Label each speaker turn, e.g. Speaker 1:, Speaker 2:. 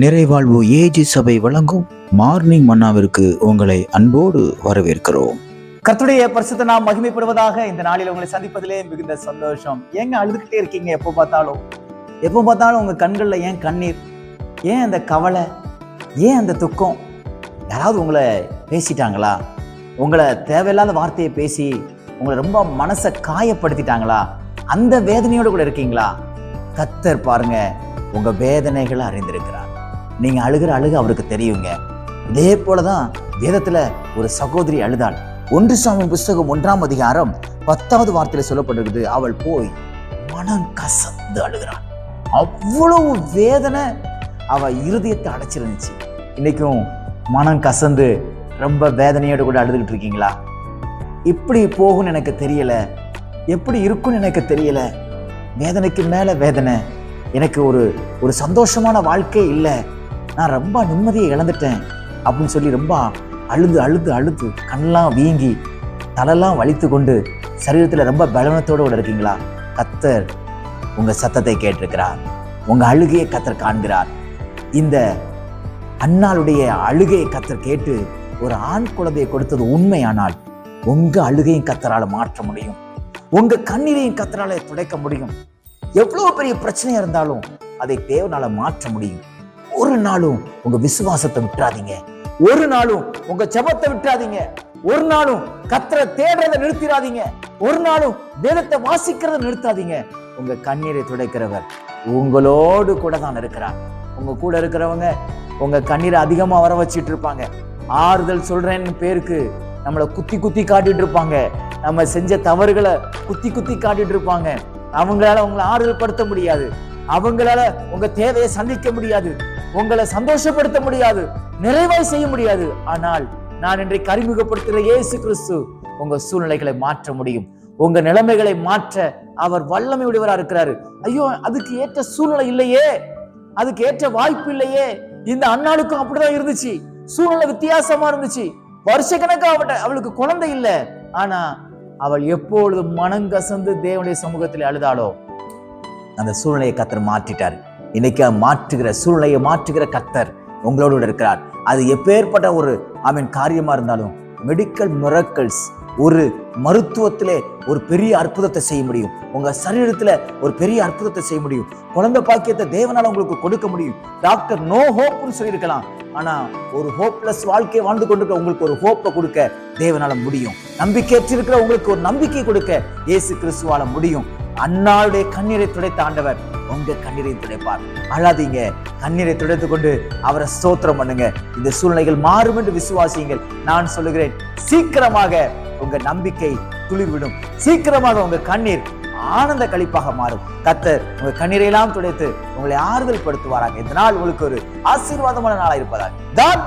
Speaker 1: நிறைவாழ்வு AG சபை வழங்கும் morning மன்னாவிற்கு உங்களை அன்போடு வரவேற்கிறோம்.
Speaker 2: கர்த்துடைய பரிசுத்த நாம் மகிமைப்படுவதாக இந்த நாளில் உங்களை சந்திப்பதிலே மிகுந்த சந்தோஷம். ஏங்க அழுதுகிட்டே இருக்கீங்க எப்போ பார்த்தாலும்? எப்போ பார்த்தாலும் உங்கள் கண்களில் ஏன் கண்ணீர்? ஏன் அந்த கவலை? ஏன் அந்த துக்கம்? யாராவது உங்களை பேசிட்டாங்களா? உங்களை தேவையில்லாத வார்த்தையை பேசி உங்களை ரொம்ப மனசை காயப்படுத்திட்டாங்களா? அந்த வேதனையோடு கூட இருக்கீங்களா? கத்தர் பாருங்க உங்கள் வேதனைகளை அறிந்திருக்கிறார். நீங்கள் அழுகிற அழுக அவருக்கு தெரியுங்க. இதே போல தான் வேதத்தில் ஒரு சகோதரி அழுதாள். ஒன்று சாமி புஸ்தகம் ஒன்றாம் அதிகாரம் பத்தாவது வார்த்தையில் சொல்லப்பட்டிருக்குது. அவள் போய் மனம் கசந்து அழுகிறாள். அவ்வளவு வேதனை அவள் இருதயத்தை அடைச்சிருந்துச்சு. இன்னைக்கும் மனம் கசந்து ரொம்ப வேதனையோடு கூட அழுதுகிட்டு இருக்கீங்களா? இப்படி போகும்னு எனக்கு தெரியல. எப்படி இருக்கும்னு எனக்கு தெரியல. வேதனைக்கு மேலே வேதனை. எனக்கு ஒரு ஒரு சந்தோஷமான வாழ்க்கை இல்லை. நான் ரொம்ப நிம்மதியை இழந்துட்டேன் அப்படின்னு சொல்லி ரொம்ப அழுது அழுது அழுது கண்ணெல்லாம் வீங்கி தலைலாம் வலித்து கொண்டு சரீரத்தில் ரொம்ப பலவனத்தோடு கூட இருக்கீங்களா? கத்தர் உங்க சத்தத்தை கேட்டிருக்கிறார். உங்க அழுகையை கத்தர் காண்கிறார். இந்த அண்ணாளுடைய அழுகையை கத்தர் கேட்டு ஒரு ஆண் குழந்தையை கொடுத்தது உண்மையானால் உங்க அழுகையும் கத்தரால மாற்ற முடியும். உங்க கண்ணீரையும் கத்தரால துடைக்க முடியும். எவ்வளவு பெரிய பிரச்சனையா இருந்தாலும் அதை தேவனால மாற்ற முடியும். ஒரு நாளும் உங்க விசுவாசத்தை விட்டுறாதீங்க. ஒரு நாளும் உங்க ஜபத்தை விட்டுறாதீங்க. ஒரு நாளும் கத்திர தேடுறதை நிறுத்திடாதீங்க. ஒரு நாளும் வேதத்தை வாசிக்கிறத நிறுத்தாதீங்க. உங்க கண்ணீரை துடைக்கிறவர் உங்களோடு கூட தான் இருக்கிறார். உங்க கூட இருக்கிறவங்க உங்க கண்ணீரை அதிகமா வர வச்சிட்டு இருப்பாங்க. ஆறுதல் சொல்றேன்னு பேருக்கு நம்மளை குத்தி குத்தி காட்டிட்டு இருப்பாங்க. நம்ம செஞ்ச தவறுகளை குத்தி குத்தி காட்டிட்டு இருப்பாங்க. அவங்களால உங்களை ஆறுதல் படுத்த முடியாது. அவங்களால உங்க தேவையை சந்திக்க முடியாது. உங்களை சந்தோஷப்படுத்த முடியாது நிறைவாய் செய்ய முடியாது. ஆனால் நான் இன்றைக்கு அறிமுகப்படுத்துகிற இயேசு கிறிஸ்து உங்க சூழ்நிலைகளை மாற்ற முடியும். உங்க நிலைமைகளை மாற்ற அவர் வல்லமை உடையவரா இருக்கிறாரு. ஐயோ அதுக்கு ஏற்ற சூழ்நிலை இல்லையே. அதுக்கு ஏற்ற வாய்ப்பு இல்லையே. இந்த அண்ணாளுக்கும் அப்படிதான் இருந்துச்சு. சூழ்நிலை வித்தியாசமா இருந்துச்சு. வருஷக்கணக்கா அவட்ட அவளுக்கு குழந்தை இல்லை. ஆனா அவள் எப்பொழுது மனங்கசந்து தேவனுடைய சமூகத்தில் அழுதாளோ அந்த சூழ்நிலையை கத்தர் மாற்றிட்டாரு. இன்னைக்கு மாற்றுகிற சூழ்நிலையை மாற்றுகிற கத்தர் உங்களோடு இருக்கிறார். அது எப்பேற்பட்ட ஒரு அவன் காரியமாக இருந்தாலும் மெடிக்கல் மிரக்கல்ஸ் ஒரு மருத்துவத்திலே ஒரு பெரிய அற்புதத்தை செய்ய முடியும். உங்க சரீரத்துல ஒரு பெரிய அற்புதத்தை செய்ய முடியும். குழந்தை பாக்கியத்தை தேவனால் உங்களுக்கு கொடுக்க முடியும். டாக்டர் நோ ஹோப்னு சொல்லியிருக்கலாம். ஆனா ஒரு ஹோப்லெஸ் வாழ்க்கையை வாழ்ந்து கொண்டிருக்க உங்களுக்கு ஒரு ஹோப்பை கொடுக்க தேவனால முடியும். நம்பிக்கையற்றிருக்கிற உங்களுக்கு ஒரு நம்பிக்கை கொடுக்க இயேசு கிறிஸ்துவால முடியும். அன்னாளுடைய கண்ணீரை துடைத்த ஆண்டவர் உங்க கண்ணீரை துடைப்பார். அழாதீங்க. கண்ணீரை துடைத்து கொண்டு அவரை ஸ்தோத்திரம் பண்ணுங்க. இந்த சூழ்நிலைகள் மாறும் என்று விசுவாசியுங்கள். நான் சொல்லுகிறேன் சீக்கிரமாக உங்க நம்பிக்கை துளிர்விடும். சீக்கிரமாக உங்க கண்ணீர் ஆனந்த கழிப்பாக மாறும். கத்தர் உங்க கண்ணீரை எல்லாம் துடைத்து உங்களை ஆறுதல் படுத்துவாராங்க இந்த நாள் உங்களுக்கு ஒரு ஆசீர்வாதமான நாளாக இருப்பதாக. God